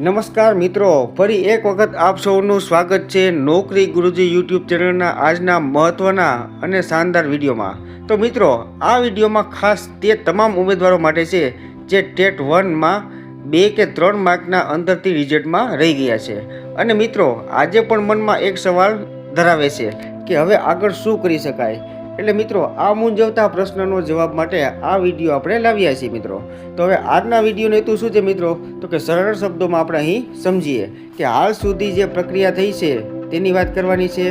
નમસ્કાર મિત્રો, ફરી એક વખત આપ સૌનું સ્વાગત છે નોકરી ગુરુજી યુટ્યુબ ચેનલના આજના મહત્ત્વના અને શાનદાર વિડીયોમાં. તો મિત્રો, આ વિડીયોમાં ખાસ તે તમામ ઉમેદવારો માટે છે જે ટેટ વનમાં બે કે ત્રણ માર્કના અંતરથી રિઝલ્ટમાં રહી ગયા છે. અને મિત્રો, આજે પણ મનમાં એક સવાલ ધરાવે છે કે હવે આગળ શું કરી શકાય? એટલે મિત્રો, આ મૂંઝવતા પ્રશ્નનો જવાબ માટે આ વીડિયો આપણે લાવ્યા છીએ મિત્રો. તો હવે આજના વિડીયોનો હેતુ શું છે મિત્રો? તો કે સરળ શબ્દોમાં આપણે અહીં સમજીએ કે હાલ સુધી જે પ્રક્રિયા થઈ છે તેની વાત કરવાની છે,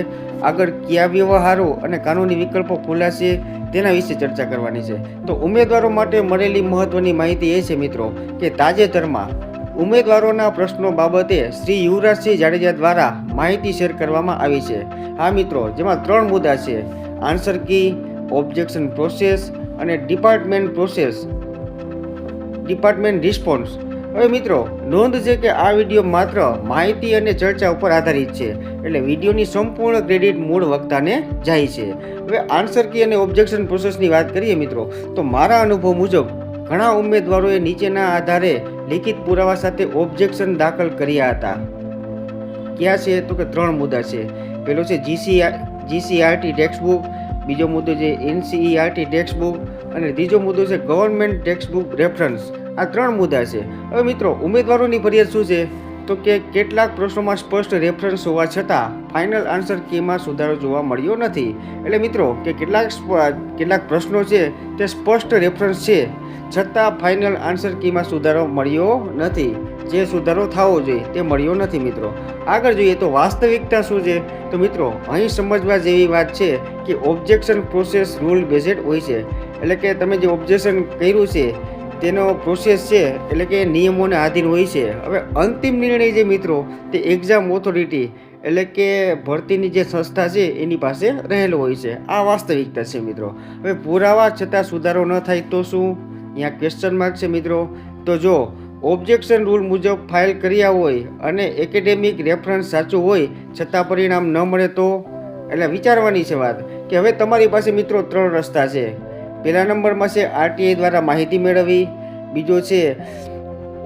આગળ કયા વ્યવહારો અને કાનૂની વિકલ્પો ખુલાશે તેના વિશે ચર્ચા કરવાની છે. તો ઉમેદવારો માટે મળેલી મહત્વની માહિતી એ છે મિત્રો કે તાજેતરમાં ઉમેદવારોના પ્રશ્નો બાબતે શ્રી યુવરાજસિંહ જાડેજા દ્વારા માહિતી શેર કરવામાં આવી છે. આ મિત્રો, જેમાં ત્રણ મુદ્દા છે. આન્સર કી ઓબ્જેક્શન પ્રોસેસ અને ડિપાર્ટમેન્ટ પ્રોસેસ ડિપાર્ટમેન્ટ રિસ્પોન્સ હવે મિત્રો, નોંધ છે કે આ વીડિયો માત્ર માહિતી અને ચર્ચા ઉપર આધારિત છે, એટલે વિડીયોની સંપૂર્ણ ક્રેડિટ મૂળ વક્તાને જાય છે. હવે આન્સર કી અને ઓબ્જેક્શન પ્રોસેસની વાત કરીએ મિત્રો, તો મારા અનુભવ મુજબ, ઘણા ઉમેદવારોએ નીચેના આધારે લિખિત પુરાવા સાથે ઓબ્જેક્શન દાખલ કર્યા હતા. ક્યાં છે? તો કે ત્રણ મુદ્દા છે. પેલો છે જીસી જીસીઆરટી ટેક્સ્ટ બુક બીજો મુદ્દો છે એનસીઈઆરટી ટેક્સ્ટ બુક અને ત્રીજો મુદ્દો છે ગવર્મેન્ટ ટેક્સ્ટ બુક રેફરન્સ આ ત્રણ મુદ્દા છે. હવે મિત્રો, ઉમેદવારોની ફરિયાદ શું છે? તો કે કેટલાક પ્રશ્નોમાં સ્પષ્ટ રેફરન્સ હોવા છતાં ફાઇનલ આન્સર કીમાં સુધારો જોવા મળ્યો નથી. એટલે મિત્રો, કે કેટલાક કેટલાક પ્રશ્નો છે તે સ્પષ્ટ રેફરન્સ છે. છતાં ફાઇનલ આન્સર કીમાં સુધારો મળ્યો નથી. જે સુધારો થવો જોઈએ તે મળ્યો નથી મિત્રો. આગળ જોઈએ તો વાસ્તવિકતા શું છે? તો મિત્રો, અહીં સમજવા જેવી વાત છે કે ઓબ્જેક્શન પ્રોસેસ રૂલ બેઝેડ હોય છે. એટલે કે તમે જે ઓબ્જેક્શન કર્યું છે, તેનો પ્રોસેસ છે, એટલે કે નિયમોને આધીન હોય છે. હવે અંતિમ નિર્ણય જે મિત્રો, તે એક્ઝામ ઓથોરિટી એટલે કે ભરતીની જે સંસ્થા છે, એની પાસે રહેલો હોય છે. આ વાસ્તવિકતા છે મિત્રો. હવે પુરાવા છતાં સુધારો ન થાય તો શું? અહીંયા ક્વેશ્ચન માર્ક છે મિત્રો. તો જો ઓબ્જેક્શન રૂલ મુજબ ફાઇલ કર્યા હોય અને એકેડેમિક રેફરન્સ સાચું હોય, છતાં પરિણામ ન મળે તો? એટલે વિચારવાની છે વાત કે હવે તમારી પાસે મિત્રો ત્રણ રસ્તા છે. પહેલા નંબરમાં છે આરટીઆઈ દ્વારા માહિતી મેળવવી. બીજો છે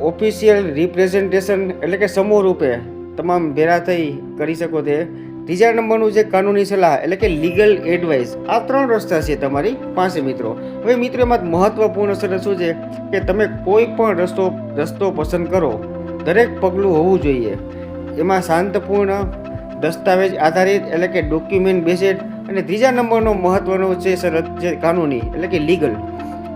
ઓફિશિયલ રિપ્રેઝન્ટેશન એટલે કે સમૂહ રૂપે. તમામ ભેરા થઈ કરી શકો તે. ત્રીજા નંબરનું છે કાનૂની સલાહ, એટલે કે લીગલ એડવાઇસ આ ત્રણ રસ્તા છે તમારી પાસે મિત્રો. હવે મિત્રો, એમાં મહત્વપૂર્ણ સરસ શું છે? કે તમે કોઈ પણ રસ્તો રસ્તો પસંદ કરો, દરેક પગલું હોવું જોઈએ. એમાં શાંતપૂર્ણ, દસ્તાવેજ આધારિત, એટલે કે ડોક્યુમેન્ટ બેસેડ અને ત્રીજા નંબરનો મહત્વનો છે શરત છે કાનૂની, એટલે કે લીગલ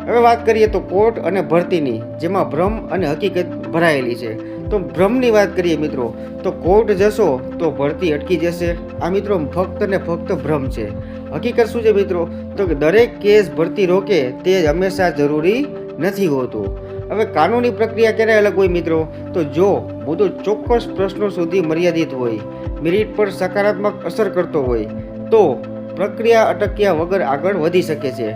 હવે વાત કરીએ તો કોર્ટ અને ભરતીની, જેમાં ભ્રમ અને હકીકત ભરાયેલી છે. તો ભ્રમની વાત કરીએ મિત્રો, તો કોર્ટ જશો તો ભરતી અટકી જશે. આ મિત્રો ફક્ત ને ફક્ત ભ્રમ છે. હકીકત શું છે મિત્રો? તો દરેક કેસ ભરતી રોકે તે હંમેશા જરૂરી નથી હોતું. હવે કાનૂની પ્રક્રિયા ક્યારે અલગ હોય મિત્રો? તો જો મુદ્દો ચોક્કસ પ્રશ્નો સુધી મર્યાદિત હોય મેરિટ પર સકારાત્મક અસર કરતો હોય, તો પ્રક્રિયા અટક્યા વગર આગળ વધી શકે છે.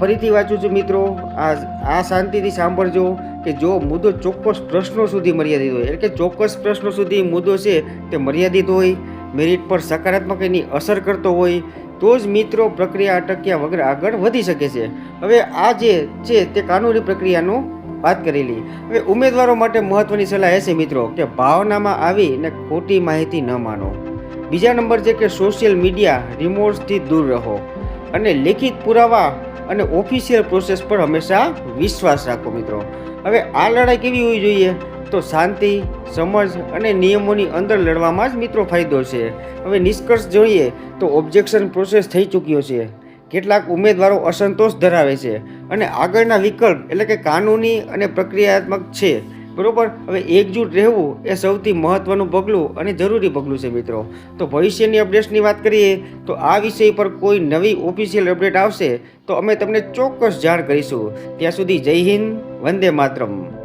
ફરીથી વાંચું છું મિત્રો, આ આ શાંતિથી સાંભળજો. કે જો મુદ્દો ચોક્કસ પ્રશ્નો સુધી મર્યાદિત હોય, એટલે કે ચોક્કસ પ્રશ્નો સુધી મુદ્દો છે તે મર્યાદિત હોય મેરિટ પર સકારાત્મક એની અસર કરતો હોય, તો જ મિત્રો પ્રક્રિયા અટક્યા વગર આગળ વધી શકે છે. હવે આ જે છે તે કાનૂની પ્રક્રિયાનું વાત કરેલી હવે ઉમેદવારો માટે મહત્વની સલાહ એ છે મિત્રો કે ભાવનામાં આવી ને ખોટી માહિતી ન માનો. બીજા નંબર છે કે સોશિયલ મીડિયા રિમોટ્સથી દૂર રહો અને લેખિત પુરાવા અને ઓફિશિયલ પ્રોસેસ પર હંમેશા વિશ્વાસ રાખો મિત્રો. હવે આ લડાઈ કેવી હોવી જોઈએ? તો શાંતિ, સમજ અને નિયમોની અંદર લડવામાં જ મિત્રો ફાયદો છે. હવે નિષ્કર્ષ જોઈએ તો ઓબ્જેક્શન પ્રોસેસ થઈ ચૂક્યો છે. કેટલાક ઉમેદવારો અસંતોષ ધરાવે છે અને આગળના વિકલ્પ એટલે કે કાનૂની અને પ્રક્રિયાત્મક છે. બરોબર? હવે એકજૂટ રહેવું એ સૌથી મહત્વનું પગલું અને જરૂરી પગલું છે મિત્રો. તો ભવિષ્યની અપડેટ્સની વાત કરીએ, તો આ વિષય પર કોઈ નવી ઓફિશિયલ અપડેટ આવશે તો અમે તમને ચોક્કસ જાણ કરીશું. ત્યાં સુધી જય હિન્દ, વંદે માતરમ.